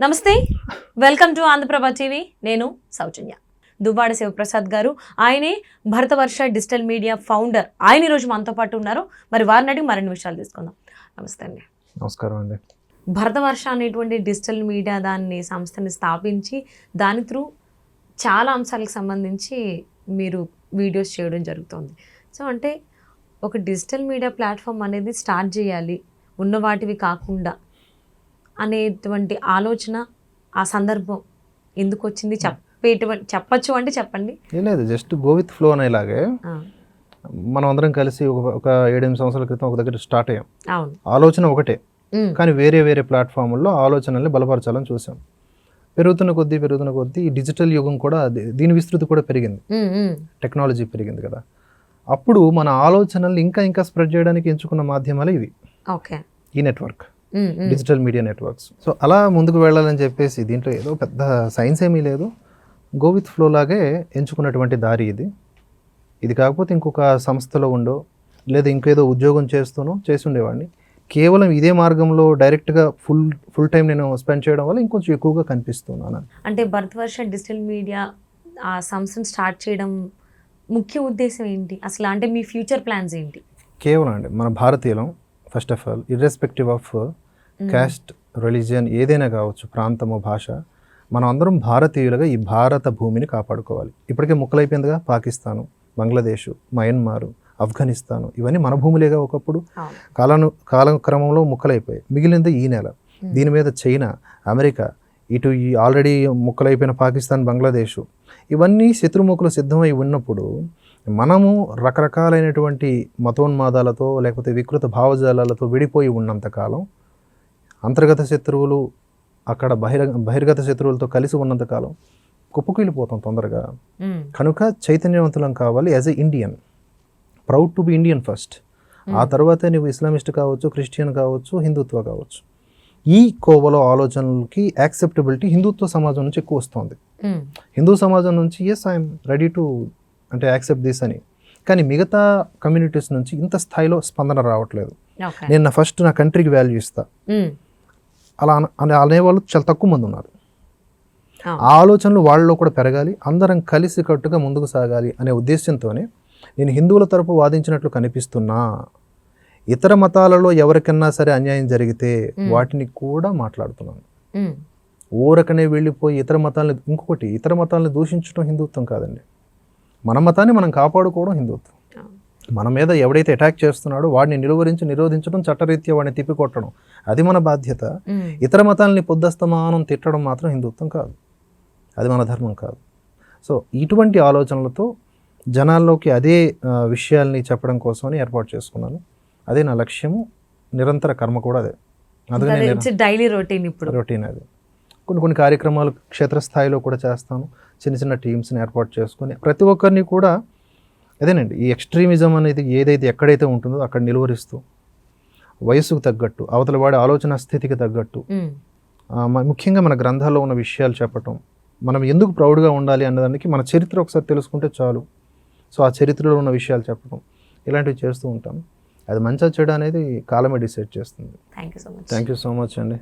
నమస్తే. Welcome to Andhra Prabha TV. నేను సౌజన్య. దువ్వాడ శివప్రసాద్ గారు ఆయనే భరతవర్ష డిజిటల్ మీడియా ఫౌండర్. ఆయన ఈరోజు మనతో పాటు ఉన్నారు. మరి వారిని అడిగి మరిన్ని విషయాలు తీసుకుందాం. నమస్తే అండి. నమస్కారం అండి. భరతవర్ష అనేటువంటి డిజిటల్ మీడియా దాన్ని సంస్థని స్థాపించి దాని త్రూ చాలా అంశాలకు సంబంధించి మీరు వీడియోస్ చేయడం జరుగుతుంది. సో అంటే ఒక డిజిటల్ మీడియా ప్లాట్ఫామ్ అనేది స్టార్ట్ చేయాలి. ఉన్న వాటివి కాకుండా అనేటువంటి ఆలోచన ఆ సందర్భం ఎందుకు వచ్చింది? చెప్పేటువంటి చెప్పచ్చు అంటే చెప్పండి. ఏం లేదు జస్ట్ గో విత్ ఫ్లో అనేలాగే మనం అందరం కలిసి ఒక ఒక ఏడెనిమిది సంవత్సరాల క్రితం ఒక దగ్గర స్టార్ట్ అయ్యాం. అవును. ఆలోచన ఒకటే ఉమ్, కానీ వేరే వేరే ప్లాట్ఫామ్ల్లో ఆలోచనల్ని బలపరచాలని చూసాం. పెరుగుతున్న కొద్దీ పెరుగుతున్న కొద్దీ ఈ డిజిటల్ యుగం కూడా దీని విస్తృతి కూడా పెరిగింది. టెక్నాలజీ పెరిగింది కదా. అప్పుడు మన ఆలోచనల్ని ఇంకా ఇంకా స్ప్రెడ్ చేయడానికి ఎంచుకున్న మాధ్యమాలు ఇవి. ఓకే ఈ network digital media networks. So అలా ముందుకు వెళ్ళాలని చెప్పేసి దీంట్లో ఏదో పెద్ద సైన్స్ ఏమీ లేదు. గో విత్ ఫ్లో లాగే ఎంచుకున్నటువంటి దారి ఇది. ఇది కాకపోతే ఇంకొక సంస్థలో ఉండో లేదా ఇంకేదో ఉద్యోగం చేస్తూనో చేసి ఉండేవాడిని. కేవలం ఇదే మార్గంలో డైరెక్ట్గా ఫుల్ ఫుల్ టైం నేను స్పెండ్ చేయడం వల్ల ఇంకొంచెం ఎక్కువగా కనిపిస్తున్నాను. అంటే భరతవర్ష డిజిటల్ మీడియా ఆ సంస్థను స్టార్ట్ చేయడం ముఖ్య ఉద్దేశం ఏంటి? అసలు అంటే మీ ఫ్యూచర్ ప్లాన్స్ ఏంటి? కేవలం అండి మన భారతీయులం. First of all irrespective of caste religion ఏదైనా కావచ్చు ప్రాంతము భాష మనం అందరం భారతీయులుగా ఈ భారత భూమిని కాపాడుకోవాలి. ఇప్పటికే ముక్కలైపోయిందిగా పాకిస్తాను బంగ్లాదేశ్ మయన్మారు ఆఫ్ఘనిస్తాను ఇవన్నీ మన భూములేగా ఒకప్పుడు కాలాను కాలక్రమంలో ముక్కలైపోయాయి. మిగిలింది ఈ నెల. దీని మీద చైనా అమెరికా ఇటు ఈ ఆల్రెడీ ముక్కలైపోయిన పాకిస్తాన్ బంగ్లాదేశ్ ఇవన్నీ శత్రుముఖులు సిద్ధమై ఉన్నప్పుడు మనము రకరకాలైనటువంటి మతోన్మాదాలతో లేకపోతే వికృత భావజాలాలతో విడిపోయి ఉన్నంతకాలం అంతర్గత శత్రువులు అక్కడ బహిర బహిర్గత శత్రువులతో కలిసి ఉన్నంతకాలం కుప్పకూలిపోతాం తొందరగా. కనుక చైతన్యవంతులం కావాలి as a Indian proud to be Indian first ఆ తర్వాత నువ్వు ఇస్లామిస్ట్ కావచ్చు క్రిస్టియన్ కావచ్చు హిందుత్వ కావచ్చు. ఈ కోవలో ఆలోచనలకి యాక్సెప్టబిలిటీ హిందుత్వ సమాజం నుంచి ఎక్కువ వస్తుంది. హిందూ సమాజం నుంచి ఎస్ ఐఎమ్ రెడీ టు అంటే యాక్సెప్ట్ దిస్ అని. కానీ మిగతా కమ్యూనిటీస్ నుంచి ఇంత స్థాయిలో స్పందన రావట్లేదు. నేను నా ఫస్ట్ నా కంట్రీకి వాల్యూ ఇస్తా. అలా అన- అనే అనేవాళ్ళు చాలా తక్కువ మంది ఉన్నారు. ఆ. ఆలోచనలు వాళ్ళలో కూడా పెరగాలి అందరం కలిసి కట్టుగా ముందుకు సాగాలి అనే ఉద్దేశంతోనే నేను హిందువుల తరపు వాదించినట్లు కనిపిస్తున్నా. ఇతర మతాలలో ఎవరికన్నా సరే అన్యాయం జరిగితే వాటిని కూడా మాట్లాడుతున్నాను. ఊరకనే వెళ్ళిపోయి ఇతర మతాలను ఇంకొకటి ఇతర మతాలను దూషించడం హిందుత్వం కాదండి. మన మతాన్ని మనం కాపాడుకోవడం హిందుత్వం. మన మీద ఎవడైతే అటాక్ చేస్తున్నాడో వాడిని నిలువరించి నిరోధించడం చట్టరీత్యా వాడిని తిప్పికొట్టడం. అది మన బాధ్యత. ఇతర మతాలని పొద్దస్తమానం తిట్టడం మాత్రం హిందుత్వం కాదు. అది మన ధర్మం కాదు. సో ఇటువంటి ఆలోచనలతో జనాల్లోకి అదే విషయాల్ని చెప్పడం కోసమని ఏర్పాటు చేసుకున్నాను. అదే నా లక్ష్యము. నిరంతర కర్మ కూడా అదే. అందుకనే డైలీ రొటీన్ ఇప్పుడు. రొటీన్ అది. కొన్ని కొన్ని కార్యక్రమాలు క్షేత్రస్థాయిలో కూడా చేస్తాను. చిన్న చిన్న టీమ్స్ని ఏర్పాటు చేసుకొని ప్రతి ఒక్కరిని కూడా అదేనండి ఈ ఎక్స్ట్రీమిజం అనేది ఏదైతే ఎక్కడైతే ఉంటుందో అక్కడ నిలువరిస్తూ వయసుకు తగ్గట్టు అవతల వాడి ఆలోచన స్థితికి తగ్గట్టు ముఖ్యంగా మన గ్రంథాల్లో ఉన్న విషయాలు చెప్పటం మనం ఎందుకు ప్రౌడ్గా ఉండాలి అన్నదానికి మన చరిత్ర ఒకసారి తెలుసుకుంటే చాలు. సో ఆ చరిత్రలో ఉన్న విషయాలు చెప్పడం ఇలాంటివి చేస్తూ ఉంటాం. అది మంచిగా చెడు అనేది కాలమే డిసైడ్ చేస్తుంది. Thank you so much thank you so much అండి.